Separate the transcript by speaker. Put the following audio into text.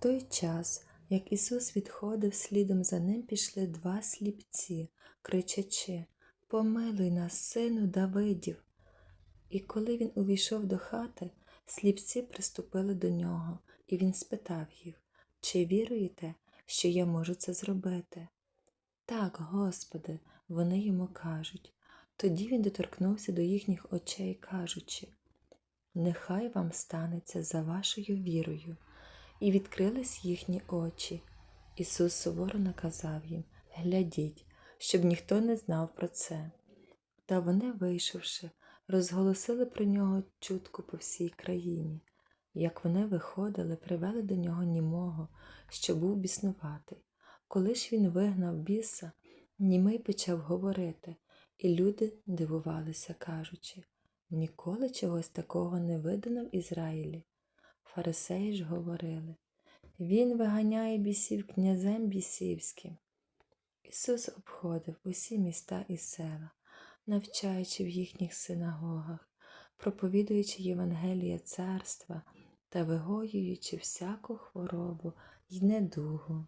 Speaker 1: той час, як Ісус відходив, слідом за ним пішли два сліпці, кричачи Помилуй нас, сину Давидів. І коли він увійшов до хати, сліпці приступили до нього, і він спитав їх, чи віруєте, що я можу це зробити? Так, Господи, вони йому кажуть. Тоді він доторкнувся до їхніх очей, кажучи, Нехай вам станеться за вашою вірою. І відкрились їхні очі. Ісус суворо наказав їм Глядіть, щоб ніхто не знав про це. Та вони, вийшовши, розголосили про нього чутку по всій країні. Як вони виходили, привели до нього німого, що був біснуватий. Коли ж він вигнав біса, німий почав говорити, і люди дивувалися, кажучи ніколи чогось такого не видано в Ізраїлі. Фарисеї ж говорили Він виганяє бісів князем бісівським. Ісус обходив усі міста і села, навчаючи в їхніх синагогах, проповідуючи Євангеліє царства та вигоюючи всяку хворобу й недугу.